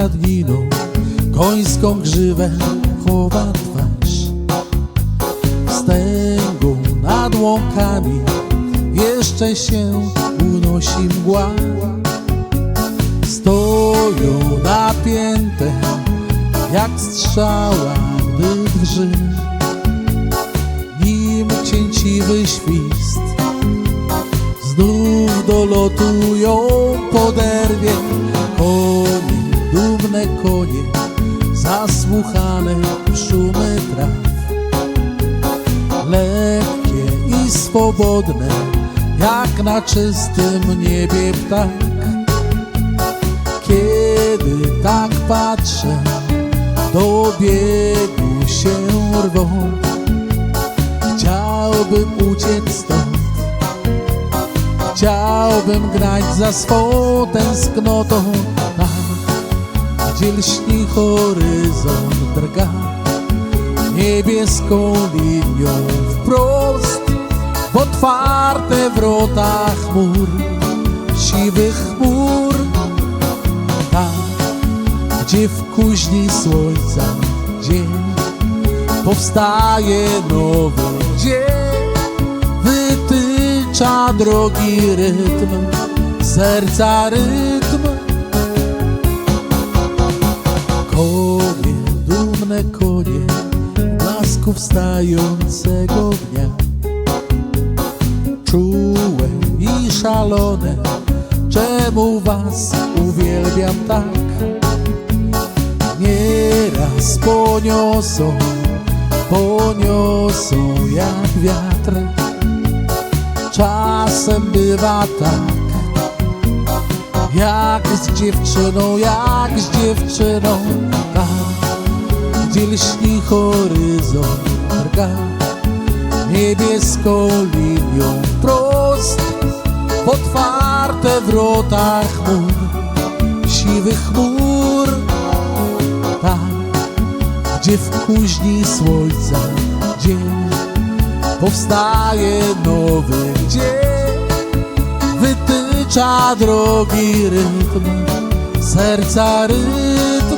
stadniną końską grzywę chowa twarz. Wstęgą nad łąkami jeszcze się unosi mgła. Stoją napięte jak strzała, gdy drży. Nim cięciwy świst znów dolotują poderwie konie, dumne konie, zasłuchane w szumy traw. Lekkie i swobodne, jak na czystym niebie ptak. Kiedy tak patrzę, do biegu się rwą. Chciałbym uciec stąd, chciałbym grać za swą tęsknotą tam, gdzie lśni horyzont drga niebieską linią wprost w otwarte wrota chmur, siwych chmur, tam, gdzie w kuźni słońca dzień powstaje nowy dzień, wytycza drogi rytm, serca rytm. Konie, dumne konie, blasku wstającego dnia. Czułe i szalone, czemu was uwielbiam tak? Nieraz poniosą, poniosą jak wiatr. Czasem bywa tak, jak z dziewczyną, jak z dziewczyną, tak, gdzie lśni horyzont drga niebieską linią prost w otwarte wrota chmur, siwych chmur, tam, gdzie w kuźni słońca dzień powstaje nowy dzień, wytycza drogi rytm, serca rytm.